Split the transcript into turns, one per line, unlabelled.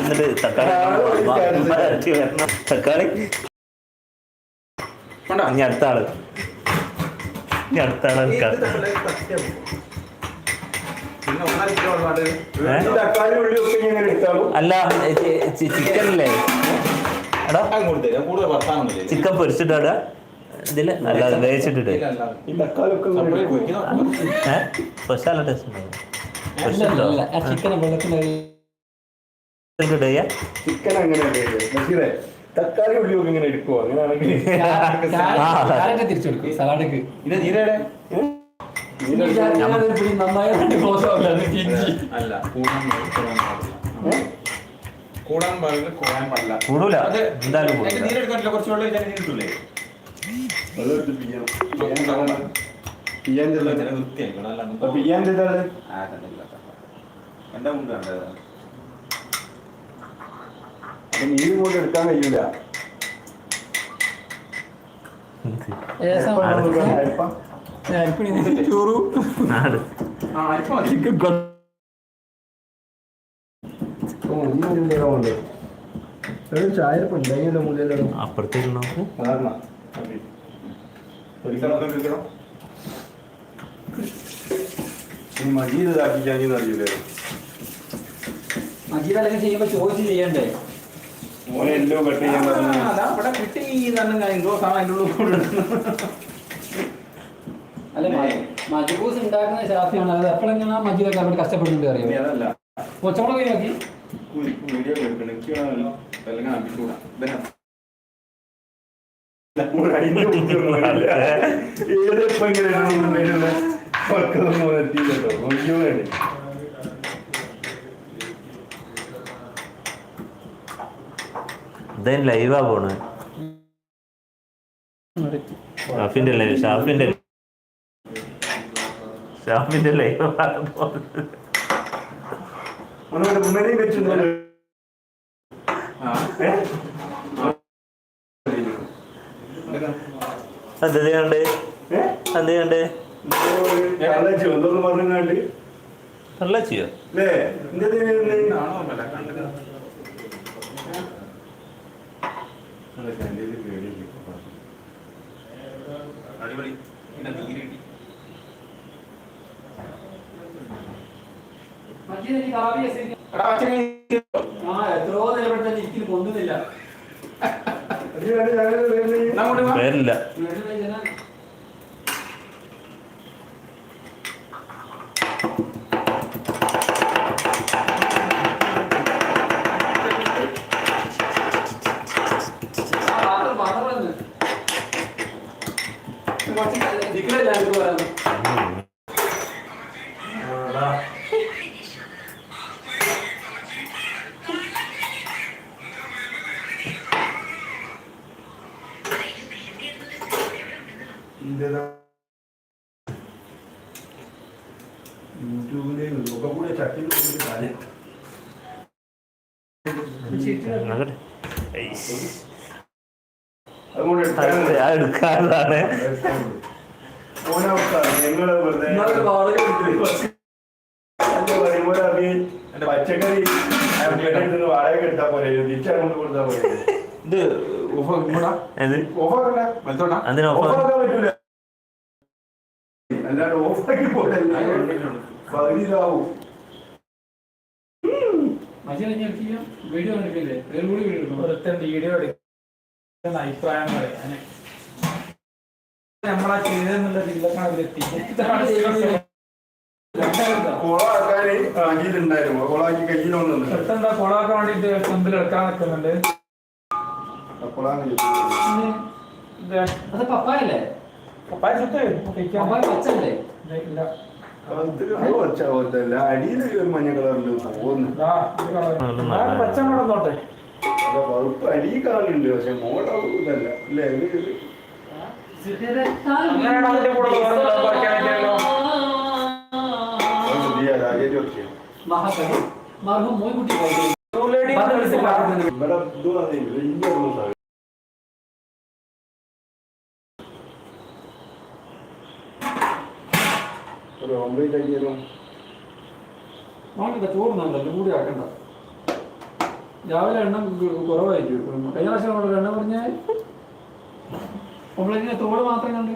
എന്നിട്ട് തക്കാളി തക്കാളി. ഇനി അടുത്ത ആൾ. ഇനി അടുത്ത
ആൾ
അല്ല ചിക്കൻ അല്ലേ എടാ ചിക്കൻ പൊരിച്ചിട്ടാ ഇതിൽ അല്ലാതെ വേവിച്ചിട്ടിട്ട്. ഏഹ് നല്ല ടേസ്റ്റ് ഉണ്ടാവും.
ചിക്കൻ
അങ്ങനെ തക്കാളി ഉള്ളി ഒക്കെ ഇങ്ങനെ എടുക്കുവോ? അങ്ങനെയാണെങ്കിൽ
ക്യാരറ്റ് തിരിച്ചു കൊടുക്കും സലാഡക്ക്. നന്നായി ഇഞ്ചി.
അല്ല കൂടാൻ കൂടാൻ പാടില്ല കൂടാൻ പാടില്ല
കൂടൂല. എന്തായാലും
അതിന്റെ എന്റെ മുണ്ട് കണ്ടത്.
കൊണ്ട് എടുക്കാൻ കഴിയൂല.
ചോറു?
ഈ മജീദ് ഇതാക്കിക്കാഞ്ഞെന്ന് അറിയില്ലേ
മജീദ് അല്ലെങ്കിൽ ചെയ്യുമ്പോ ചോദിച്ച് ചെയ്യണ്ടേ?
എല്ലോ കട്ട് ചെയ്യാൻ പറഞ്ഞു.
അതാ ഇവിടെ കിട്ടി തന്നെ എന്തോ സാധനം അതിന്റെ ഉള്ളിൽ കൊണ്ടിടുന്നു
അല്ല മജബൂസ് ഉണ്ടാക്കുന്ന ശാസ്ത്രിയാണ് അത് എപ്പോഴെങ്ങനെ മജീദൊക്കെ അവിടെ കഷ്ടപ്പെടുന്നുണ്ട്
ഇനി
അറിയാം
അതല്ല
കൊച്ചോളം പോയി നോക്കി
വീഡിയോ എടുക്കണം. എനിക്ക് അല്ലെങ്കിൽ അഭിക്കൂടാ ഇതന്നെ?
ഏതിപ്പോ ഇങ്ങനെ മക്കളൊന്നും എത്തിയില്ലല്ലോ ഒഴിഞ്ഞു വേണ്ടി
ഇതേ ലൈവാ പോണ്? ഷാഫിന്റെ ലൈവ് ഷാഫിന്റെ ഷാഫിന്റെ ലൈവ്
അവനോട് മുന്നണി
ചെയ്യണ്ട്
എന്തൊന്നും പറഞ്ഞാണ്ട്
നല്ല ചെയ്യോ
അല്ലേ?
അടിപൊളി പിന്നെ നീര് കിട്ടി
മജീദ് എനിക്ക് കുറച്ച് ദിക്കിലല്ല എനിക്ക് പറയാൻ.
യൂട്യൂബിൽ ഒക്കെ കൂടെ ചട്ടിയിൽ കാര്യം
എടുക്കാതാണ്
പച്ചക്കറി വാടക എടുത്താ പോലെ തിരിച്ചങ്ങോട്ട് കൊടുത്താ പോലെ
ഇത്
അതിന് ഓഫർ
ഓഫാക്കാൻ പറ്റൂല. അല്ലാണ്ട് ഓഫാക്കി പോലെ പകുതിയിലാവും.
വീഡിയോ എടുക്കില്ലേ വീഡിയോ
എടുക്കുന്ന അഭിപ്രായം നമ്മളാ ചെയ്തെന്നുള്ള.
കൊളാക്കാന് കൊളാക്കി കയ്യിലൊന്നും
ഒരുത്തൻ കൊളാക്കാൻ വേണ്ടിട്ട് മുമ്പിൽ എടുക്കാൻ നിൽക്കുന്നുണ്ട്?
കൊളാന്ന്
ഇത്
അത് പപ്പായല്ലേ? പച്ചല്ലേ
ഇല്ല
അടിയിൽ ഒരു മഞ്ഞ കളറിൽ.
ഞാൻ പച്ച നടന്നോട്ടെ
വറുപ്പ് അടി കാണുന്നുണ്ട് പക്ഷെ ഇതല്ല. അല്ലേ ഇത് ഒരു ഓംലേറ്റ് ആക്കിയാലോ?
ആകണ്ട ചോറ് നല്ല കൂടി ആക്കണ്ട. രാവിലെ എണ്ണം കുറവായിരിക്കും. കഴിഞ്ഞ പ്രാവശ്യം നമ്മളോട് എണ്ണ പറഞ്ഞാൽ നമ്മളിങ്ങനെ തോട് മാത്രം കണ്ട്?